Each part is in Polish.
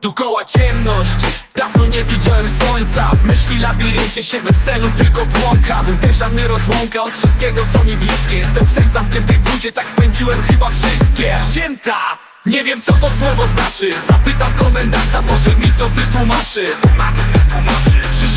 Dokoła ciemność. Dawno nie widziałem słońca. W myśli labiryncie się bez celu tylko błąkam Uderza mnie rozłąka od wszystkiego co mi bliskie. Jestem psem zamkniętej budzie, tak spędziłem chyba wszystkie. Święta! Nie wiem co to słowo znaczy. Zapytam komendanta, może mi to wytłumaczy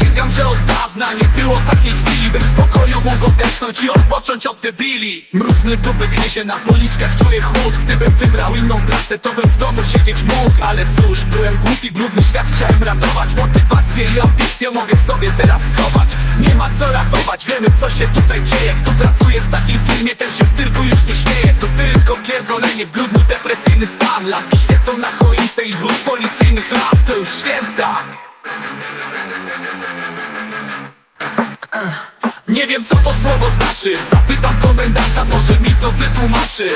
Przysięgam, że od dawna nie było takiej chwili Bym spokoju mógł odetchnąć i odpocząć od debili. Mróz mnie w dupę gniesie, na policzkach czuję chłód. Gdybym wybrał inną pracę, to bym w domu siedzieć mógł. Ale cóż, byłem głupi, brudny świat chciałem ratować. Motywację i ambicję mogę sobie teraz schować. Nie ma co ratować, wiemy co się tutaj dzieje. Kto pracuje w takim filmie, ten się w cyrku już nie śmieje. To tylko pierdolenie w grudniu, depresyjny stan. Lampki świecą na choince i dwóch policyjnych lamp To już święta Nie wiem co to słowo znaczy. Zapytam komendanta, może mi to wytłumaczy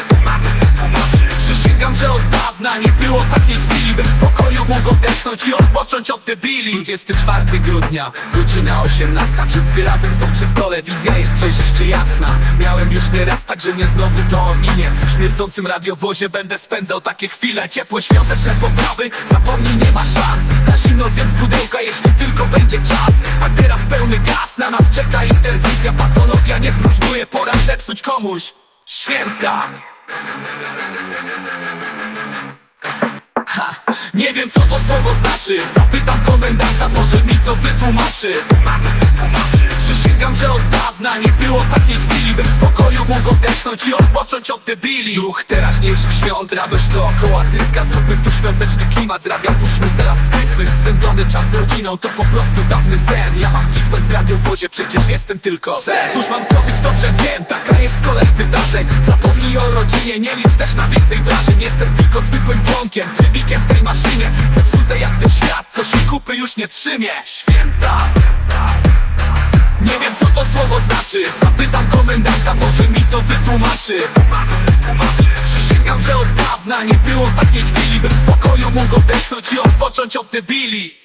nie było takiej chwili Bym w spokoju mógł odetchnąć i odpocząć od debili. 24 grudnia, godzina 18 Wszyscy razem są przy stole, wizja jest przejrzyście jasna. Miałem już nieraz tak, że mnie znowu to ominie. W śmierdzącym radiowozie będę spędzał takie chwile. Ciepłe świąteczne poprawy, zapomnij nie ma szans. Na zimno zjem z pudełka, jeśli tylko będzie czas. A teraz pełny gaz, na nas czeka interwizja. Patologia nie próżnuje, pora zepsuć komuś Święta Ha, nie wiem co to słowo znaczy. Zapytam komendanta, może mi to wytłumaczy. Przysięgam, że od dawna nie było takiej chwili Bym w spokoju mógł odetchnąć i odpocząć od debili. Duch teraźniejszych świąt, radość dookoła tryska. Zróbmy tu świąteczny klimat, zrabiam puśćmy zaraz Spędzony czas z rodziną to po prostu dawny sen. Ja mam cisnąć z radiowozie, przecież jestem tylko sen. Cóż mam zrobić, dobrze wiem, taka jest kolej wydarzeń. Zapomnij o rodzinie, nie licz też na więcej wrażeń. Jestem tylko zwykłym błąkiem, trybikiem w tej maszynie. Zepsute jak ten świat, co się kupy już nie trzymie. Święta. Nie wiem co to słowo znaczy. Zapytam komendanta, może mi to wytłumaczy dawna nie było takiej chwili Bym spokoju mógł odetchnąć i odpocząć od debili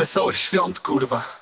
Wesołych świąt, kurwa